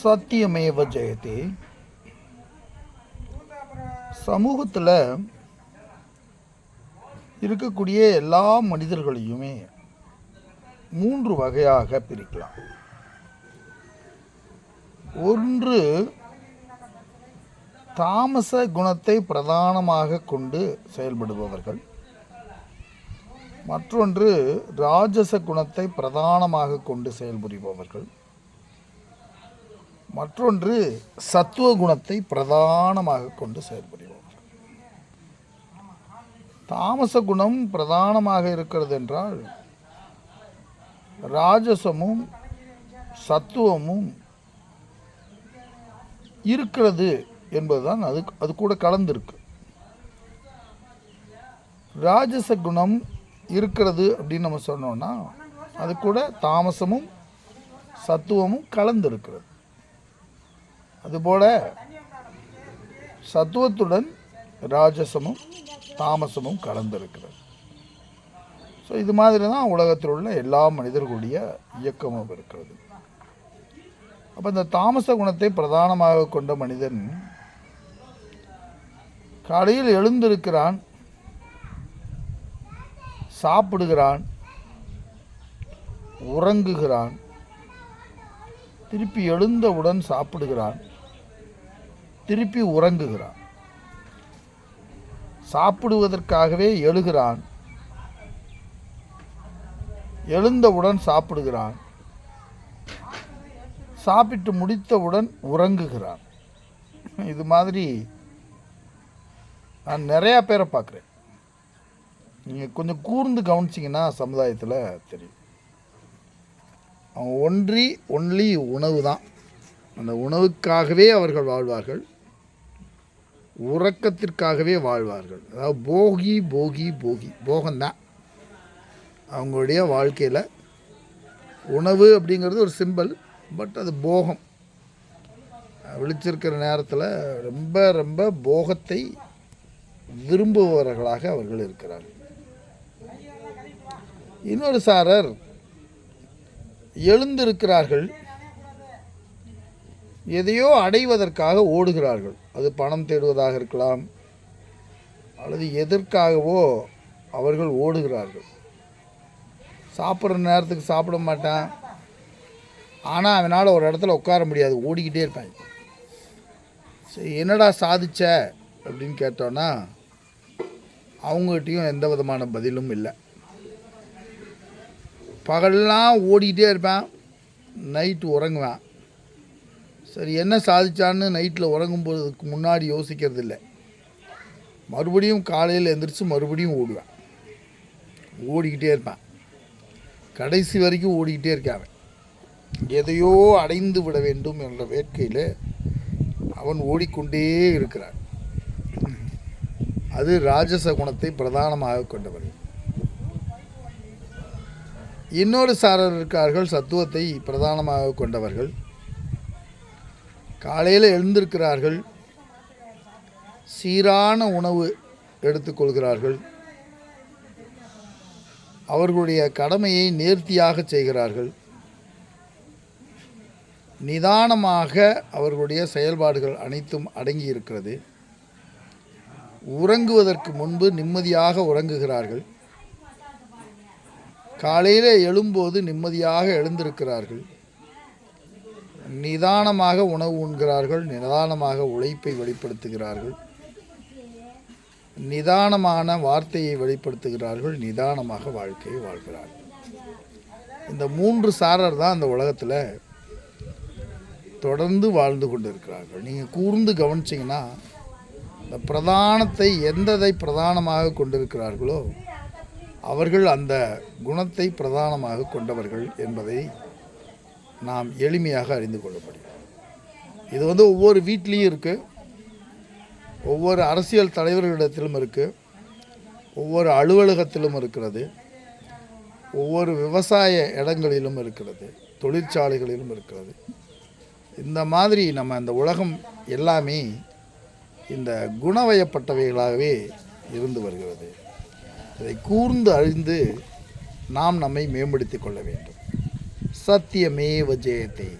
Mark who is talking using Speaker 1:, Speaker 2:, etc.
Speaker 1: சத்தியமேவ ஜெயதி. சமூகத்தில் இருக்கக்கூடிய எல்லா மனிதர்களையுமே மூன்று வகையாக பிரிக்கலாம். ஒன்று தாமச குணத்தை பிரதானமாக கொண்டு செயல்படுபவர்கள். மற்றொன்று ராஜச குணத்தை பிரதானமாக கொண்டு செயல்புரிபவர்கள். மற்றொன்று சத்துவ குணத்தை பிரதானமாக கொண்டு செயல்புரிபவர்கள் தாமச குணம் பிரதானமாக இருக்கிறது என்றால் ராஜசமும் சத்துவமும் இருக்கிறது என்பதுதான் அது அது கூட கலந்துருக்கு. ராஜச குணம் இருக்கிறது அப்படின்னு நம்ம சொன்னோம்னா அது கூட தாமசமும் சத்துவமும் கலந்து இருக்கிறது அதுபோல் சத்துவத்துடன் ராஜசமும் தாமசமும் கலந்திருக்கிறது. ஸோ இது மாதிரி தான் உலகத்தில் உள்ள எல்லா மனிதர்களுடைய இயக்கமும் இருக்கிறது. அப்போ இந்த தாமச குணத்தை பிரதானமாக கொண்ட மனிதன் காலையில் எழுந்திருக்கிறான் சாப்பிடுகிறான் உறங்குகிறான் திருப்பி எழுந்தவுடன் சாப்பிடுகிறான். திருப்பி உறங்குகிறான். சாப்பிடுவதற்காகவே எழுகிறான். எழுந்தவுடன் சாப்பிடுகிறான். சாப்பிட்டு முடித்தவுடன் உறங்குகிறான். இது மாதிரி நான் நிறையா பேரை பார்க்குறேன். நீங்கள் கொஞ்சம் கூர்ந்து கவனிச்சிங்கன்னா சமுதாயத்தில் தெரியும். ஒன்றி ஒன்லி உணவு தான். அந்த உணவுக்காகவே அவர்கள் வாழ்வார்கள் உறக்கத்திற்காகவே வாழ்வார்கள். அதாவது போகி போகி போகி. போகம்தான் அவங்களுடைய வாழ்க்கையில் உணவு அப்படிங்கிறது ஒரு சிம்பல் பட் அது போகம். விழிச்சிருக்கிற நேரத்தில் ரொம்ப ரொம்ப போகத்தை விரும்புபவர்களாக அவர்கள் இருக்கிறார்கள். இன்னொரு சாரர் எழுந்திருக்கிறார்கள். எதையோ அடைவதற்காக ஓடுகிறார்கள். அது பணம் தேடுவதாக இருக்கலாம் அல்லது எதற்காகவோ அவர்கள் ஓடுகிறார்கள். சாப்பிட்ற நேரத்துக்கு சாப்பிட மாட்டான். ஆனால் அவனால் ஒரு இடத்துல உட்கார முடியாது. ஓடிக்கிட்டே இருப்பாங்க சரி என்னடா சாதிச்ச அப்படின்னு கேட்டோன்னா அவங்ககிட்டயும் எந்த விதமான பதிலும் இல்லை. பகல்லாம் ஓடிக்கிட்டே இருப்பேன். நைட்டு உறங்குவேன். சரி என்ன சாதிச்சான்னு நைட்டில் உறங்கும் போதுக்கு முன்னாடி யோசிக்கிறது இல்லை மறுபடியும் காலையில் எந்திரிச்சு மறுபடியும் ஓடுவேன். ஓடிக்கிட்டே இருப்பேன். கடைசி வரைக்கும் ஓடிக்கிட்டே இருக்கான் எதையோ அடைந்து விட வேண்டும் என்ற வேட்கையில் அவன் ஓடிக்கொண்டே இருக்கிறான். அது ராஜச குணத்தை பிரதானமாக கொண்டவர். இன்னொரு சாரர் இருக்கார்கள் சத்துவத்தை பிரதானமாக கொண்டவர்கள். காலையில் எழுந்திருக்கிறார்கள். சீரான உணவு எடுத்துக்கொள்கிறார்கள் அவர்களுடைய கடமையை நேர்த்தியாக செய்கிறார்கள். நிதானமாக அவர்களுடைய செயல்பாடுகள் அனைத்தும் அடங்கி இருக்கிறது உறங்குவதற்கு முன்பு நிம்மதியாக உறங்குகிறார்கள். காலையில் எழும்போது நிம்மதியாக எழுந்திருக்கிறார்கள். நிதானமாக உணவு உண்கிறார்கள் நிதானமாக உழைப்பை வெளிப்படுத்துகிறார்கள். நிதானமான வார்த்தையை வெளிப்படுத்துகிறார்கள் நிதானமாக வாழ்க்கையை வாழ்கிறார்கள். இந்த மூன்று சாரர் தான் அந்த உலகத்தில் தொடர்ந்து வாழ்ந்து கொண்டு இருக்கிறார்கள் நீங்கள் கூர்ந்து கவனிச்சிங்கன்னா இந்த பிரதானத்தை எந்ததை பிரதானமாக கொண்டிருக்கிறார்களோ அவர்கள் அந்த குணத்தை பிரதானமாக கொண்டவர்கள் என்பதை நாம் எளிமையாக அறிந்து கொள்ள முடியும் இது வந்து ஒவ்வொரு வீட்லேயும் இருக்குது ஒவ்வொரு அரசியல் தலைவர்களிடத்திலும் இருக்குது ஒவ்வொரு அலுவலகத்திலும் இருக்கிறது. ஒவ்வொரு விவசாய இடங்களிலும் இருக்கிறது. தொழிற்சாலைகளிலும் இருக்கிறது. இந்த மாதிரி நம்ம இந்த உலகம் எல்லாமே இந்த குணவயப்பட்டவைகளாகவே இருந்து வருகிறது. இதை கூர்ந்து அழிந்து நாம் நம்மை மேம்படுத்திக் கொள்ள வேண்டும். சத்தியமேவ ஜெயத்தை